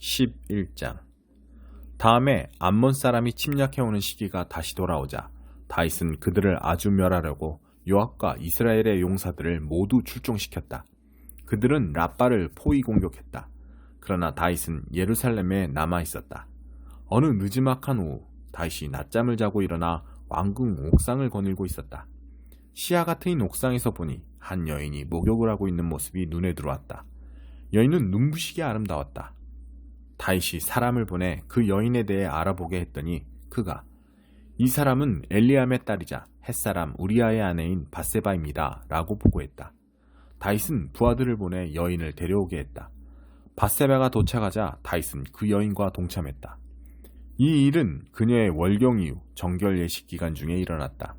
11장 다음에 암몬 사람이 침략해오는 시기가 다시 돌아오자 다윗은 그들을 아주 멸하려고 요압과 이스라엘의 용사들을 모두 출동시켰다. 그들은 라빠를 포위 공격했다. 그러나 다윗은 예루살렘에 남아 있었다. 어느 느지막한 오후 다윗이 낮잠을 자고 일어나 왕궁 옥상을 거닐고 있었다. 시야가 트인 옥상에서 보니 한 여인이 목욕을 하고 있는 모습이 눈에 들어왔다. 여인은 눈부시게 아름다웠다. 다윗이 사람을 보내 그 여인에 대해 알아보게 했더니 그가 이 사람은 엘리암의 딸이자 햇사람 우리아의 아내인 바세바입니다. 라고 보고했다. 다윗은 부하들을 보내 여인을 데려오게 했다. 바세바가 도착하자 다윗은 그 여인과 동참했다. 이 일은 그녀의 월경 이후 정결 예식 기간 중에 일어났다.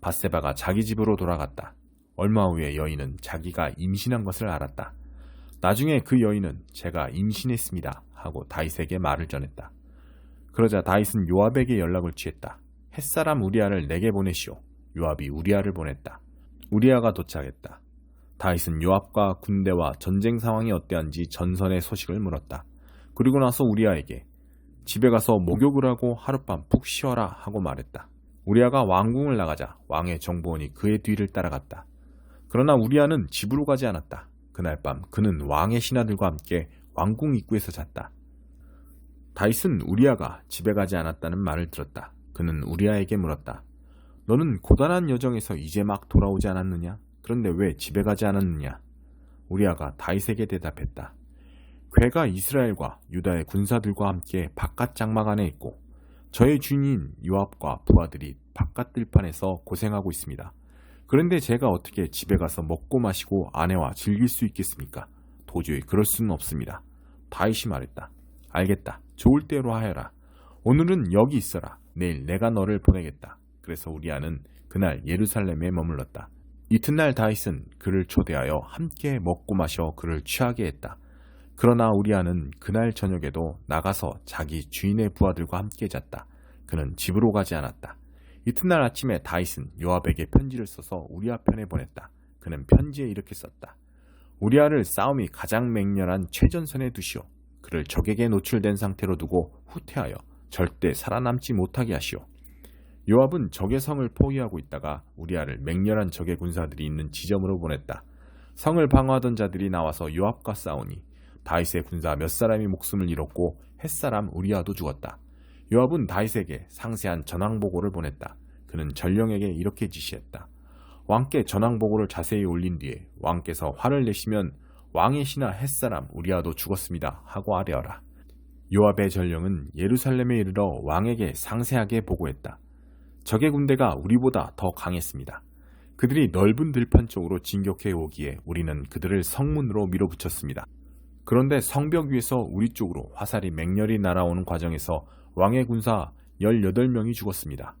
바세바가 자기 집으로 돌아갔다. 얼마 후에 여인은 자기가 임신한 것을 알았다. 나중에 그 여인은 제가 임신했습니다 하고 다윗에게 말을 전했다. 그러자 다윗은 요압에게 연락을 취했다. 햇사람 우리아를 내게 보내시오. 요압이 우리아를 보냈다. 우리아가 도착했다. 다윗은 요압과 군대와 전쟁 상황이 어떠한지 전선의 소식을 물었다. 그리고 나서 우리아에게 집에 가서 목욕을 하고 하룻밤 푹 쉬어라 하고 말했다. 우리아가 왕궁을 나가자 왕의 정보원이 그의 뒤를 따라갔다. 그러나 우리아는 집으로 가지 않았다. 그날 밤 그는 왕의 신하들과 함께 왕궁 입구에서 잤다. 다윗은 우리아가 집에 가지 않았다는 말을 들었다. 그는 우리아에게 물었다. 너는 고단한 여정에서 이제 막 돌아오지 않았느냐? 그런데 왜 집에 가지 않았느냐? 우리아가 다윗에게 대답했다. 괴가 이스라엘과 유다의 군사들과 함께 바깥 장막 안에 있고 저의 주인인 요압과 부하들이 바깥 들판에서 고생하고 있습니다. 그런데 제가 어떻게 집에 가서 먹고 마시고 아내와 즐길 수 있겠습니까? 도저히 그럴 수는 없습니다. 다윗이 말했다. 알겠다. 좋을 대로 하여라. 오늘은 여기 있어라. 내일 내가 너를 보내겠다. 그래서 우리아는 그날 예루살렘에 머물렀다. 이튿날 다윗은 그를 초대하여 함께 먹고 마셔 그를 취하게 했다. 그러나 우리아는 그날 저녁에도 나가서 자기 주인의 부하들과 함께 잤다. 그는 집으로 가지 않았다. 이튿날 아침에 다윗은 요압에게 편지를 써서 우리아 편에 보냈다. 그는 편지에 이렇게 썼다. 우리아를 싸움이 가장 맹렬한 최전선에 두시오. 그를 적에게 노출된 상태로 두고 후퇴하여 절대 살아남지 못하게 하시오. 요압은 적의 성을 포위하고 있다가 우리아를 맹렬한 적의 군사들이 있는 지점으로 보냈다. 성을 방어하던 자들이 나와서 요압과 싸우니 다윗의 군사 몇 사람이 목숨을 잃었고 햇사람 우리아도 죽었다. 요압은 다윗에게 상세한 전황 보고를 보냈다. 그는 전령에게 이렇게 지시했다. 왕께 전황보고를 자세히 올린 뒤에 왕께서 화를 내시면 왕의 신하 햇사람 우리아도 죽었습니다 하고 아뢰어라. 요압의 전령은 예루살렘에 이르러 왕에게 상세하게 보고했다. 적의 군대가 우리보다 더 강했습니다. 그들이 넓은 들판 쪽으로 진격해 오기에 우리는 그들을 성문으로 밀어붙였습니다. 그런데 성벽 위에서 우리 쪽으로 화살이 맹렬히 날아오는 과정에서 왕의 군사 18명이 죽었습니다.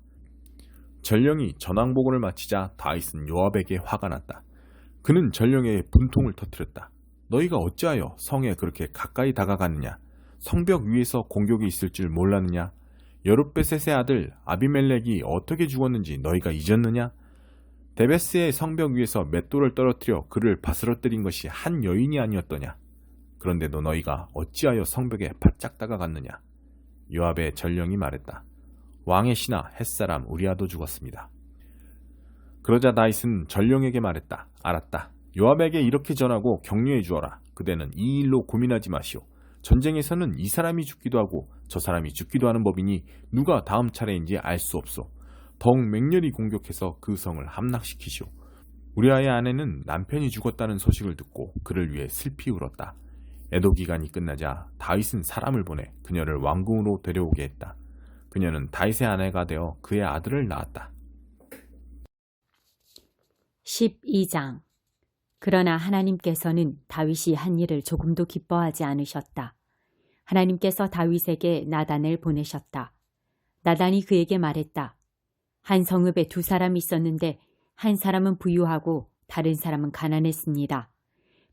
전령이 전황보고를 마치자 다윗은 요압에게 화가 났다. 그는 전령의 분통을 터뜨렸다. 너희가 어찌하여 성에 그렇게 가까이 다가갔느냐? 성벽 위에서 공격이 있을 줄 몰랐느냐? 여룻베셋의 아들 아비멜렉이 어떻게 죽었는지 너희가 잊었느냐? 데베스의 성벽 위에서 맷돌을 떨어뜨려 그를 바스러뜨린 것이 한 여인이 아니었더냐? 그런데도 너희가 어찌하여 성벽에 바짝 다가갔느냐? 요압의 전령이 말했다. 왕의 신하 햇사람 우리아도 죽었습니다. 그러자 다윗은 전령에게 말했다. 알았다. 요압에게 이렇게 전하고 격려해 주어라. 그대는 이 일로 고민하지 마시오. 전쟁에서는 이 사람이 죽기도 하고 저 사람이 죽기도 하는 법이니 누가 다음 차례인지 알 수 없소. 더욱 맹렬히 공격해서 그 성을 함락시키시오. 우리아의 아내는 남편이 죽었다는 소식을 듣고 그를 위해 슬피 울었다. 애도 기간이 끝나자 다윗은 사람을 보내 그녀를 왕궁으로 데려오게 했다. 그녀는 다윗의 아내가 되어 그의 아들을 낳았다. 12장 그러나 하나님께서는 다윗이 한 일을 조금도 기뻐하지 않으셨다. 하나님께서 다윗에게 나단을 보내셨다. 나단이 그에게 말했다. 한 성읍에 두 사람이 있었는데 한 사람은 부유하고 다른 사람은 가난했습니다.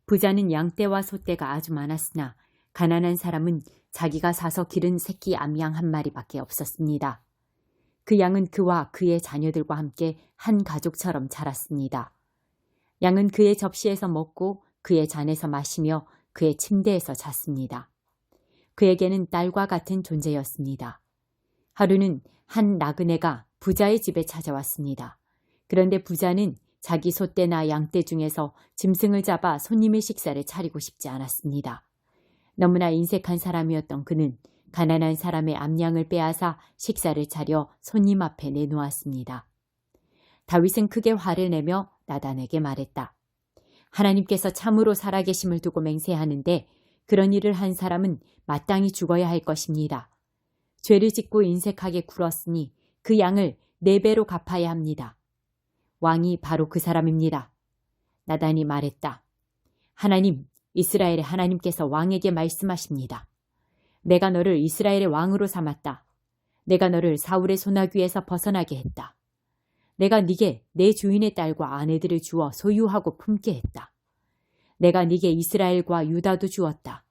부자는 양떼와 소떼가 아주 많았으나 가난한 사람은 자기가 사서 기른 새끼 암양 한 마리밖에 없었습니다. 그 양은 그와 그의 자녀들과 함께 한 가족처럼 자랐습니다. 양은 그의 접시에서 먹고 그의 잔에서 마시며 그의 침대에서 잤습니다. 그에게는 딸과 같은 존재였습니다. 하루는 한 나그네가 부자의 집에 찾아왔습니다. 그런데 부자는 자기 소떼나 양떼 중에서 짐승을 잡아 손님의 식사를 차리고 싶지 않았습니다. 너무나 인색한 사람이었던 그는 가난한 사람의 암양을 빼앗아 식사를 차려 손님 앞에 내놓았습니다. 다윗은 크게 화를 내며 나단에게 말했다. 하나님께서 참으로 살아계심을 두고 맹세하는데 그런 일을 한 사람은 마땅히 죽어야 할 것입니다. 죄를 짓고 인색하게 굴었으니 그 양을 네 배로 갚아야 합니다. 왕이 바로 그 사람입니다. 나단이 말했다. 하나님, 이스라엘의 하나님께서 왕에게 말씀하십니다. 내가 너를 이스라엘의 왕으로 삼았다. 내가 너를 사울의 소나귀에서 벗어나게 했다. 내가 네게 내 주인의 딸과 아내들을 주어 소유하고 품게 했다. 내가 네게 이스라엘과 유다도 주었다.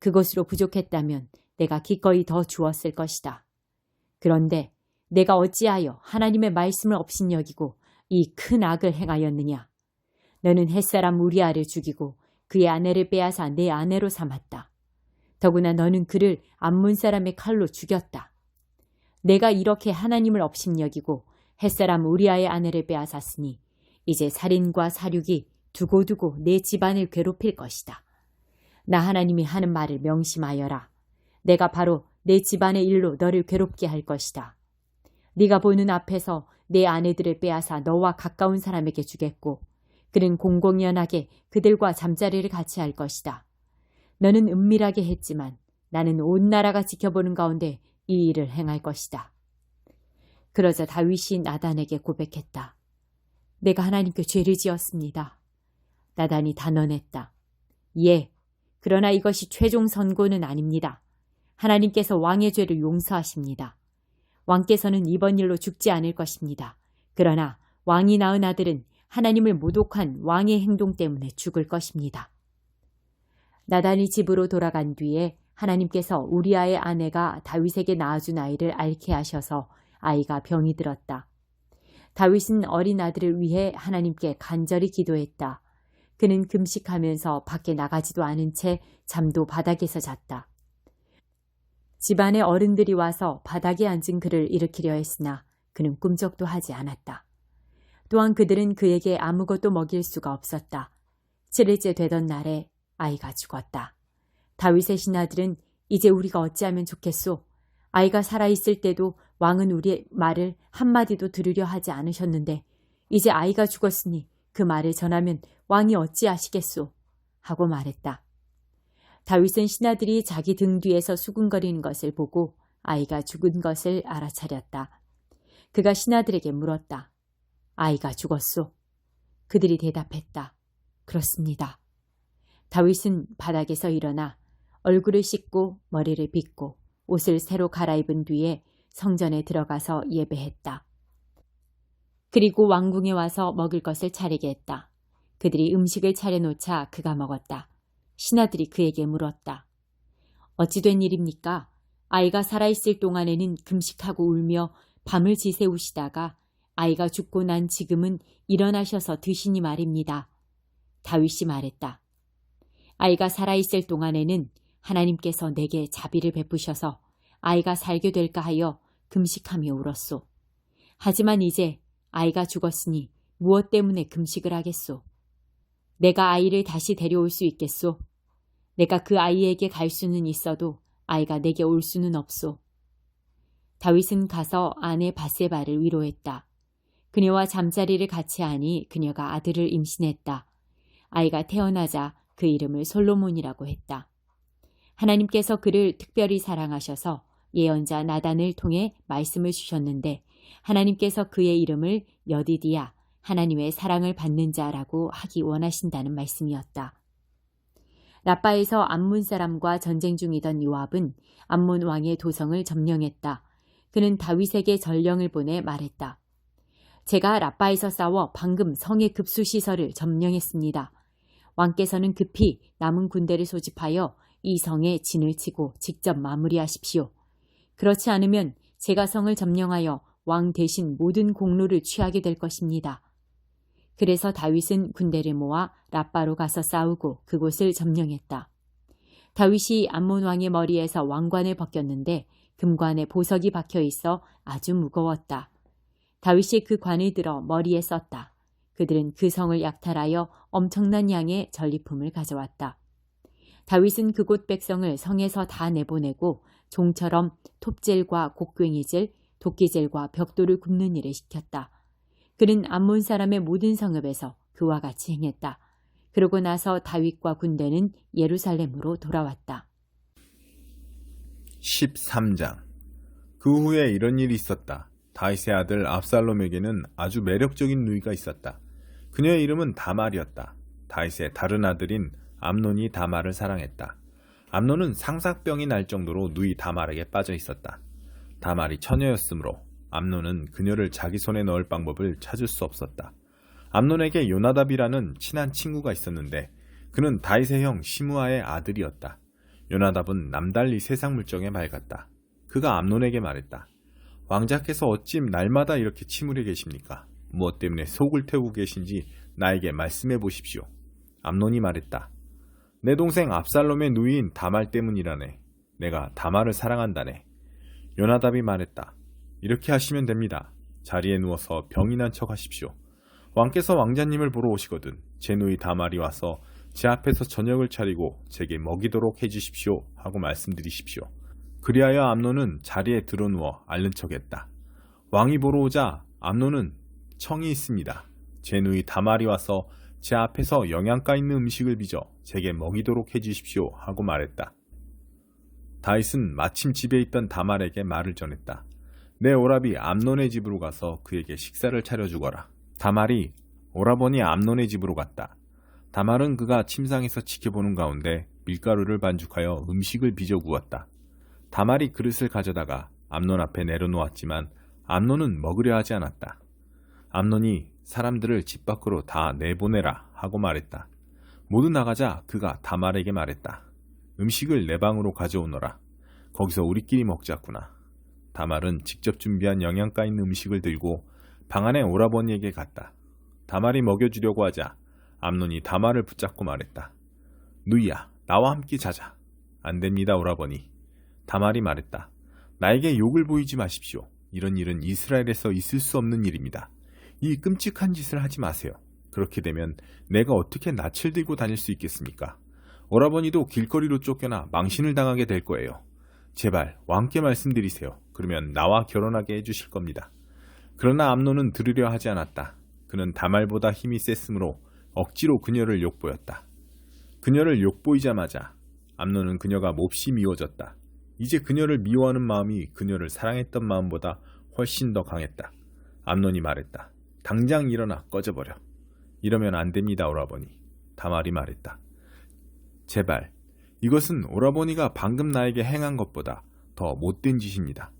그것으로 부족했다면 내가 기꺼이 더 주었을 것이다. 그런데 내가 어찌하여 하나님의 말씀을 업신여기고 이 큰 악을 행하였느냐? 너는 햇사람 우리아를 죽이고 그의 아내를 빼앗아 내 아내로 삼았다. 더구나 너는 그를 암몬 사람의 칼로 죽였다. 내가 이렇게 하나님을 업신여기고 햇사람 우리아의 아내를 빼앗았으니 이제 살인과 사륙이 두고두고 내 집안을 괴롭힐 것이다. 나 하나님이 하는 말을 명심하여라. 내가 바로 내 집안의 일로 너를 괴롭게 할 것이다. 네가 보는 앞에서 내 아내들을 빼앗아 너와 가까운 사람에게 주겠고 그는 공공연하게 그들과 잠자리를 같이 할 것이다. 너는 은밀하게 했지만 나는 온 나라가 지켜보는 가운데 이 일을 행할 것이다. 그러자 다윗이 나단에게 고백했다. 내가 하나님께 죄를 지었습니다. 나단이 단언했다. 예, 그러나 이것이 최종 선고는 아닙니다. 하나님께서 왕의 죄를 용서하십니다. 왕께서는 이번 일로 죽지 않을 것입니다. 그러나 왕이 낳은 아들은 하나님을 모독한 왕의 행동 때문에 죽을 것입니다. 나단이 집으로 돌아간 뒤에 하나님께서 우리아의 아내가 다윗에게 낳아준 아이를 앓게 하셔서 아이가 병이 들었다. 다윗은 어린 아들을 위해 하나님께 간절히 기도했다. 그는 금식하면서 밖에 나가지도 않은 채 잠도 바닥에서 잤다. 집안의 어른들이 와서 바닥에 앉은 그를 일으키려 했으나 그는 꿈쩍도 하지 않았다. 또한 그들은 그에게 아무것도 먹일 수가 없었다. 7일째 되던 날에 아이가 죽었다. 다윗의 신하들은 이제 우리가 어찌하면 좋겠소? 아이가 살아있을 때도 왕은 우리의 말을 한마디도 들으려 하지 않으셨는데 이제 아이가 죽었으니 그 말을 전하면 왕이 어찌하시겠소? 하고 말했다. 다윗은 신하들이 자기 등 뒤에서 수군거리는 것을 보고 아이가 죽은 것을 알아차렸다. 그가 신하들에게 물었다. 아이가 죽었소? 그들이 대답했다. 그렇습니다. 다윗은 바닥에서 일어나 얼굴을 씻고 머리를 빗고 옷을 새로 갈아입은 뒤에 성전에 들어가서 예배했다. 그리고 왕궁에 와서 먹을 것을 차리게 했다. 그들이 음식을 차려놓자 그가 먹었다. 신하들이 그에게 물었다. 어찌 된 일입니까? 아이가 살아있을 동안에는 금식하고 울며 밤을 지새우시다가 아이가 죽고 난 지금은 일어나셔서 드시니 말입니다. 다윗이 말했다. 아이가 살아있을 동안에는 하나님께서 내게 자비를 베푸셔서 아이가 살게 될까 하여 금식하며 울었소. 하지만 이제 아이가 죽었으니 무엇 때문에 금식을 하겠소? 내가 아이를 다시 데려올 수 있겠소? 내가 그 아이에게 갈 수는 있어도 아이가 내게 올 수는 없소. 다윗은 가서 아내 바세바를 위로했다. 그녀와 잠자리를 같이 하니 그녀가 아들을 임신했다. 아이가 태어나자 그 이름을 솔로몬이라고 했다. 하나님께서 그를 특별히 사랑하셔서 예언자 나단을 통해 말씀을 주셨는데 하나님께서 그의 이름을 여디디야 하나님의 사랑을 받는 자라고 하기 원하신다는 말씀이었다. 라빠에서 암문 사람과 전쟁 중이던 요압은 암문 왕의 도성을 점령했다. 그는 다윗에게 전령을 보내 말했다. 제가 라빠에서 싸워 방금 성의 급수 시설을 점령했습니다. 왕께서는 급히 남은 군대를 소집하여 이 성에 진을 치고 직접 마무리하십시오. 그렇지 않으면 제가 성을 점령하여 왕 대신 모든 공로를 취하게 될 것입니다. 그래서 다윗은 군대를 모아 라빠로 가서 싸우고 그곳을 점령했다. 다윗이 암몬 왕의 머리에서 왕관을 벗겼는데 금관에 보석이 박혀 있어 아주 무거웠다. 다윗이 그 관을 들어 머리에 썼다. 그들은 그 성을 약탈하여 엄청난 양의 전리품을 가져왔다. 다윗은 그곳 백성을 성에서 다 내보내고 종처럼 톱질과 곡괭이질, 도끼질과 벽돌을 굽는 일을 시켰다. 그는 암몬 사람의 모든 성읍에서 그와 같이 행했다. 그러고 나서 다윗과 군대는 예루살렘으로 돌아왔다. 13장 그 후에 이런 일이 있었다. 다윗의 아들 압살롬에게는 아주 매력적인 누이가 있었다. 그녀의 이름은 다말이었다. 다윗의 다른 아들인 암논이 다말을 사랑했다. 암논은 상사병이 날 정도로 누이 다말에게 빠져 있었다. 다말이 처녀였으므로 암논은 그녀를 자기 손에 넣을 방법을 찾을 수 없었다. 암논에게 요나답이라는 친한 친구가 있었는데 그는 다윗의 형 시므아의 아들이었다. 요나답은 남달리 세상 물정에 맑았다. 그가 암논에게 말했다. 왕자께서 어찌 날마다 이렇게 침울해 계십니까? 무엇 때문에 속을 태우고 계신지 나에게 말씀해 보십시오. 암논이 말했다. 내 동생 압살롬의 누이인 다말 때문이라네. 내가 다말을 사랑한다네. 요나답이 말했다. 이렇게 하시면 됩니다. 자리에 누워서 병이 난 척 하십시오. 왕께서 왕자님을 보러 오시거든 제 누이 다말이 와서 제 앞에서 저녁을 차리고 제게 먹이도록 해주십시오 하고 말씀드리십시오. 그리하여 암노는 자리에 드러누워 앓는 척했다. 왕이 보러 오자 암노는 청이 있습니다. 제 누이 다말이 와서 제 앞에서 영양가 있는 음식을 빚어 제게 먹이도록 해주십시오 하고 말했다. 다윗은 마침 집에 있던 다말에게 말을 전했다. 내 오라비 암논의 집으로 가서 그에게 식사를 차려주거라. 다말이 오라버니 암논의 집으로 갔다. 다말은 그가 침상에서 지켜보는 가운데 밀가루를 반죽하여 음식을 빚어 구웠다. 다말이 그릇을 가져다가 암논 앞에 내려놓았지만 암논은 먹으려 하지 않았다. 암논이 사람들을 집 밖으로 다 내보내라 하고 말했다. 모두 나가자 그가 다말에게 말했다. 음식을 내 방으로 가져오너라. 거기서 우리끼리 먹자꾸나. 다말은 직접 준비한 영양가 있는 음식을 들고 방 안에 오라버니에게 갔다. 다말이 먹여주려고 하자 암논이 다말을 붙잡고 말했다. 누이야, 나와 함께 자자. 안 됩니다, 오라버니. 다말이 말했다. 나에게 욕을 보이지 마십시오. 이런 일은 이스라엘에서 있을 수 없는 일입니다. 이 끔찍한 짓을 하지 마세요. 그렇게 되면 내가 어떻게 낯을 들고 다닐 수 있겠습니까? 오라버니도 길거리로 쫓겨나 망신을 당하게 될 거예요. 제발 왕께 말씀드리세요. 그러면 나와 결혼하게 해주실 겁니다. 그러나 암노는 들으려 하지 않았다. 그는 다말보다 힘이 셌으므로 억지로 그녀를 욕보였다. 그녀를 욕보이자마자 암노는 그녀가 몹시 미워졌다. 이제 그녀를 미워하는 마음이 그녀를 사랑했던 마음보다 훨씬 더 강했다. 암논이 말했다. 당장 일어나 꺼져버려. 이러면 안 됩니다, 오라버니. 다말이 말했다. 제발, 이것은 오라버니가 방금 나에게 행한 것보다 더 못된 짓입니다.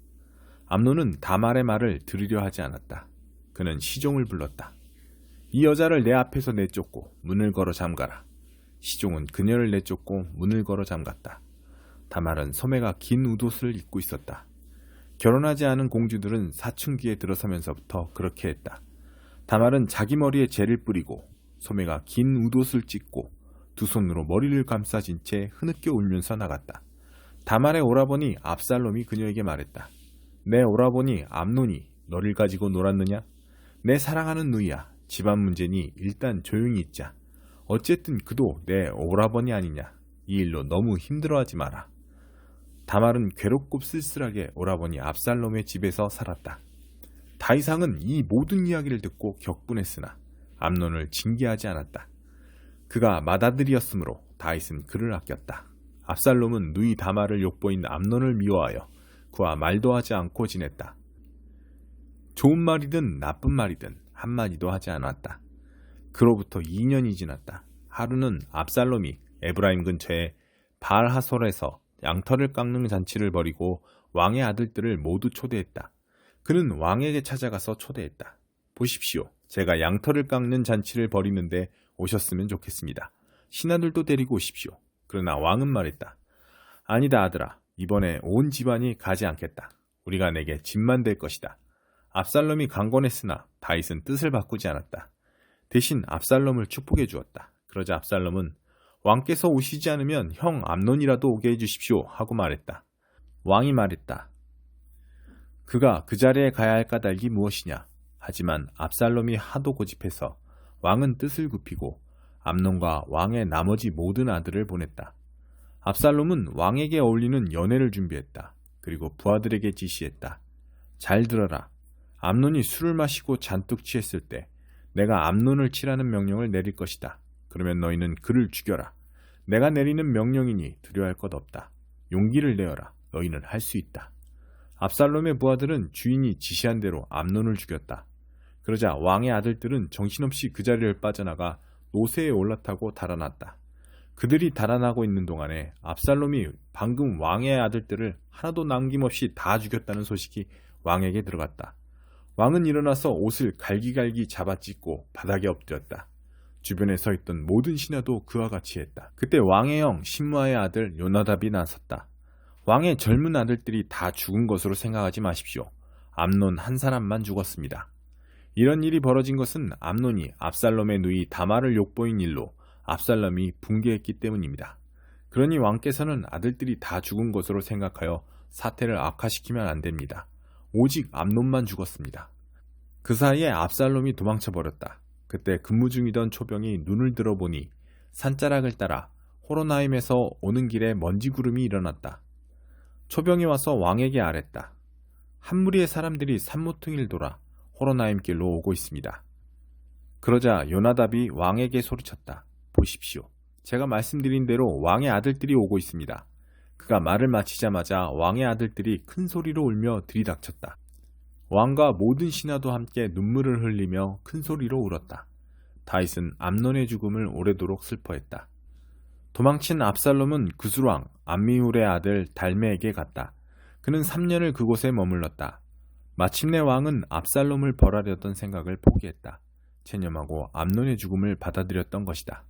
암노는 다말의 말을 들으려 하지 않았다. 그는 시종을 불렀다. 이 여자를 내 앞에서 내쫓고 문을 걸어 잠가라. 시종은 그녀를 내쫓고 문을 걸어 잠갔다. 다말은 소매가 긴 웃옷을 입고 있었다. 결혼하지 않은 공주들은 사춘기에 들어서면서부터 그렇게 했다. 다말은 자기 머리에 젤을 뿌리고 소매가 긴 웃옷을 찢고 두 손으로 머리를 감싸진 채 흐느껴 울면서 나갔다. 다말의 오라버니 압살롬이 그녀에게 말했다. 내 오라버니 암논이 너를 가지고 놀았느냐? 내 사랑하는 누이야. 집안 문제니 일단 조용히 있자. 어쨌든 그도 내 오라버니 아니냐. 이 일로 너무 힘들어하지 마라. 다말은 괴롭고 쓸쓸하게 오라버니 압살롬의 집에서 살았다. 다이상은 이 모든 이야기를 듣고 격분했으나 암논을 징계하지 않았다. 그가 맏아들이었으므로 다윗은 그를 아꼈다. 압살롬은 누이 다말을 욕보인 암논을 미워하여 그와 말도 하지 않고 지냈다. 좋은 말이든 나쁜 말이든 한마디도 하지 않았다. 그로부터 2년이 지났다. 하루는 압살롬이 에브라임 근처에 바알하솔에서 양털을 깎는 잔치를 벌이고 왕의 아들들을 모두 초대했다. 그는 왕에게 찾아가서 초대했다. 보십시오. 제가 양털을 깎는 잔치를 벌이는데 오셨으면 좋겠습니다. 신하들도 데리고 오십시오. 그러나 왕은 말했다. 아니다 아들아. 이번에 온 집안이 가지 않겠다. 우리가 내게 집만 될 것이다. 압살롬이 강권했으나 다윗은 뜻을 바꾸지 않았다. 대신 압살롬을 축복해 주었다. 그러자 압살롬은 왕께서 오시지 않으면 형 암논이라도 오게 해주십시오 하고 말했다. 왕이 말했다. 그가 그 자리에 가야 할 까닭이 무엇이냐? 하지만 압살롬이 하도 고집해서 왕은 뜻을 굽히고 암논과 왕의 나머지 모든 아들을 보냈다. 압살롬은 왕에게 어울리는 연회를 준비했다. 그리고 부하들에게 지시했다. 잘 들어라. 암논이 술을 마시고 잔뜩 취했을 때 내가 암논을 치라는 명령을 내릴 것이다. 그러면 너희는 그를 죽여라. 내가 내리는 명령이니 두려워할 것 없다. 용기를 내어라. 너희는 할 수 있다. 압살롬의 부하들은 주인이 지시한 대로 암논을 죽였다. 그러자 왕의 아들들은 정신없이 그 자리를 빠져나가 노새에 올라타고 달아났다. 그들이 달아나고 있는 동안에 압살롬이 방금 왕의 아들들을 하나도 남김없이 다 죽였다는 소식이 왕에게 들어갔다. 왕은 일어나서 옷을 갈기갈기 잡아찢고 바닥에 엎드렸다. 주변에 서 있던 모든 신하도 그와 같이 했다. 그때 왕의 형 신무아의 아들 요나답이 나섰다. 왕의 젊은 아들들이 다 죽은 것으로 생각하지 마십시오. 암논 한 사람만 죽었습니다. 이런 일이 벌어진 것은 암논이 압살롬의 누이 다말을 욕보인 일로 압살롬이 붕괴했기 때문입니다. 그러니 왕께서는 아들들이 다 죽은 것으로 생각하여 사태를 악화시키면 안 됩니다. 오직 암논만 죽었습니다. 그 사이에 압살롬이 도망쳐 버렸다. 그때 근무 중이던 초병이 눈을 들어보니 산자락을 따라 호로나임에서 오는 길에 먼지 구름이 일어났다. 초병이 와서 왕에게 아랬다. 한 무리의 사람들이 산모퉁이를 돌아 호로나임 길로 오고 있습니다. 그러자 요나답이 왕에게 소리쳤다. 보십시오. 제가 말씀드린 대로 왕의 아들들이 오고 있습니다. 그가 말을 마치자마자 왕의 아들들이 큰 소리로 울며 들이닥쳤다. 왕과 모든 신하도 함께 눈물을 흘리며 큰 소리로 울었다. 다윗은 암논의 죽음을 오래도록 슬퍼했다. 도망친 압살롬은 구술왕 암미울의 아들 달메에게 갔다. 그는 3년을 그곳에 머물렀다. 마침내 왕은 압살롬을 벌하려던 생각을 포기했다. 체념하고 암논의 죽음을 받아들였던 것이다.